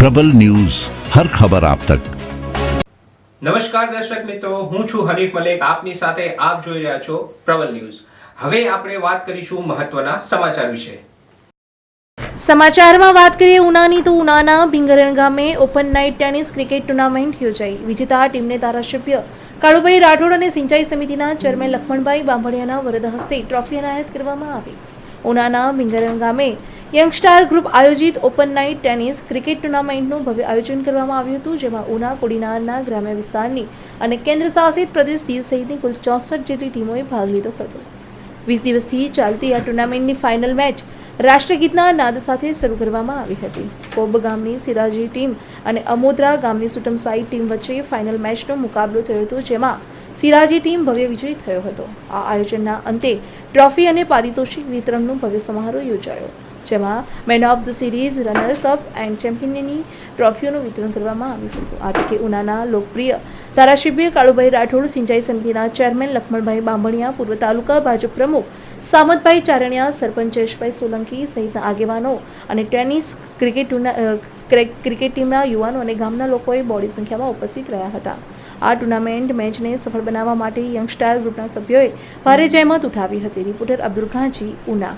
પ્રબલ news હર ખબર આપ તક. નમસ્કાર દર્શક મિત્રો હું છું હરીફ મલેક આપની સાથે આપ જોઈ રહ્યા છો પ્રબલ ન્યૂઝ. હવે આપણે વાત કરીશું મહત્વના સમાચાર વિશે. સમાચારમાં વાત કરીએ ઉનાની તો ઉનાના ભીંગરણ ગામે open night tennis cricket tournament યોજાઈ. વિજેતા ટીમને ધારાસભ્ય કાળુભાઈ રાઠોડ અને સિંચાઈ સમિતિના ચેરમેન લખમણભાઈ બાંભણિયાના વરદ હસ્તે ટ્રોફી એનાયત કરવામાં આવી. ઉનાના ભીંગરણ ગામે યંગસ્ટાર ગ્રુપ આયોજિત ઓપન નાઇટ ટેનિસ ક્રિકેટ ટુર્નામેન્ટનું ભવ્ય આયોજન કરવામાં આવ્યું હતું, જેમાં ઉના, કોડીનારના ગ્રામ્ય વિસ્તારની અને કેન્દ્ર શાસિત પ્રદેશ દીવ સહિતની કુલ ચોસઠ જેટલી ટીમોએ ભાગ લીધો હતો. વીસ દિવસથી ચાલતી આ ટુર્નામેન્ટની ફાઇનલ મેચ રાષ્ટ્રગીતના નાદ સાથે શરૂ કરવામાં આવી હતી. કોબ ગામની સિરાજી ટીમ અને અમોદરા ગામની સુટમસાઈ ટીમ વચ્ચે ફાઇનલ મેચનો મુકાબલો થયો હતો, જેમાં સિરાજી ટીમ ભવ્ય વિજયી થયો હતો. આ આયોજનના અંતે ટ્રોફી અને પારિતોષિક વિતરણનો ભવ્ય સમારોહ યોજાયો, જેમાં man of the series, runners up and ચેમ્પિયનની ટ્રોફીઓનું વિતરણ કરવામાં આવ્યું હતું. આ તકે ઉનાના લોકપ્રિય ધારાસભ્ય કાળુભાઈ રાઠોડ, સિંચાઈ સમિતિના ચેરમેન લખમણભાઈ બાંભણિયા પૂર્વ તાલુકા ભાજપ પ્રમુખ સામતભાઈ ચારણિયા, સરપંચ જયેશભાઈ સોલંકી સહિતના આગેવાનો અને ટેનિસ ક્રિકેટ ક્રિકેટ ટીમના યુવાનો અને ગામના લોકોએ બોડી સંખ્યામાં ઉપસ્થિત રહ્યા હતા. આ ટુર્નામેન્ટ મેચને સફળ બનાવવા માટે યંગસ્ટાર ગ્રુપના સભ્યોએ ભારે જહેમત ઉઠાવી હતી. રિપોર્ટર અબ્દુલ ખાંચી ઉના.